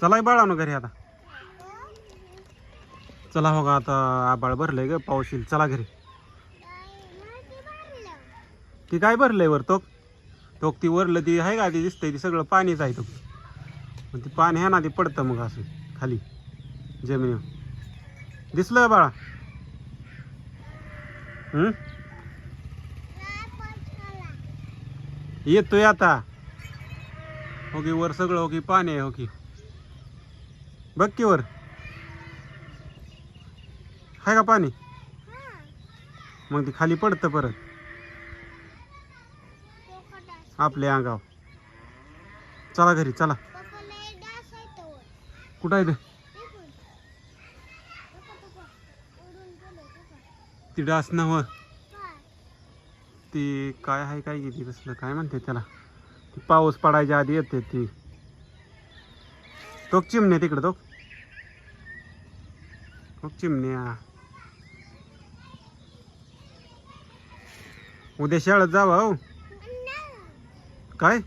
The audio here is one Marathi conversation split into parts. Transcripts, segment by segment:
चला बाळा घरी आता. चला हो का आता आबाळ भरलंय ग पाऊस येईल चला घरी. ती काय भरलंय वर? तोक. तोक ती वरलं ती आहे का? ती दिसतंय ती सगळं पाणीच आहे तो मग ती पाणी आहे ना ती पडतं मग असं खाली. जमिनीवर. दिसलं का बाळा? हम्म येतोय आता. हो की वर सगळं हो की पाणी आहे हो की बघ की वर. आहे का पाणी? मग ते खाली पडतं परत. आपल्या अंगाव चला घरी चला. कुठं आहे ती? डास नव ती काय आहे काय गेली तसलं काय म्हणते त्याला? पाऊस पडायच्या आधी येते ती. तो चिमणे तिकडं तो तो चिमण्या. उद्या शाळेत जावा हो. काय?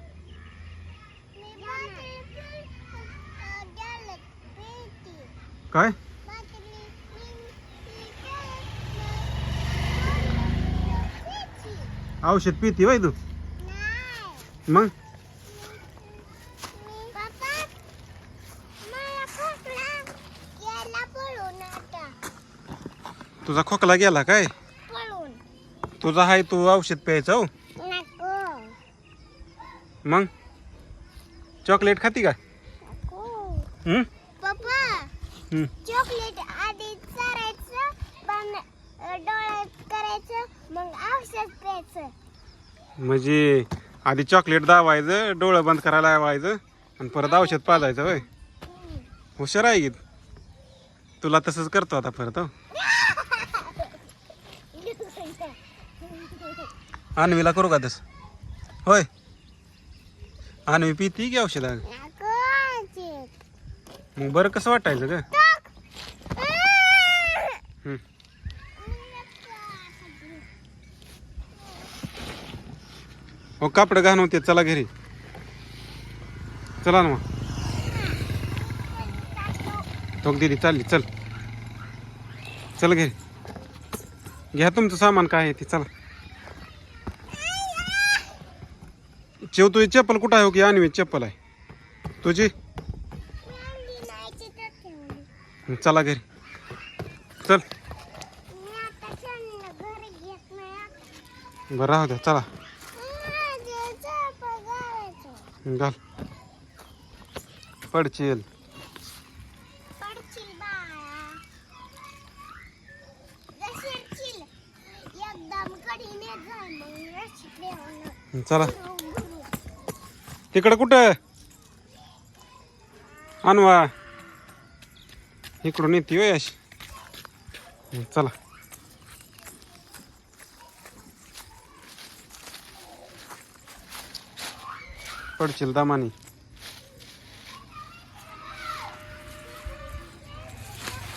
काय? औषध पिती बाई तू? मग? तुझा खोकला गेला काय? तुझा आहे तू औषध प्यायचं हो. मग? चॉकलेट खाती का? हम्म? पप्पा हम्म. चॉकलेट आधी चारायचं पण डोळ्यात करायचं मग औषध प्यायचं. म्हणजे आधी चॉकलेट दावायचं डोळं बंद करायला लावायचं आणि परत औषध पाजायचं होय. हुशार आहे की तू. तुला तसंच करतो आता परत हो. आणवीला करू का तसं? होय. आणवी पिती की औषध मग बरं कसं वाटायचं ग? हम्म. हो कापड घाण होते चला घरी. चला ना मग. तो दिदी चालली चल. चल घरी. घ्या तुमचं सामान काय आहे ते चला. चिव तुझी चप्पल कुठं आहे? हो की आणवी चप्पल आहे. तुझी? चला घरी. चल. बरं राहू द्या चला. घाल. पडचील चला. तिकडं कुठं? आणवा इकडून येते होय अशी. चला. पडशील दामानी.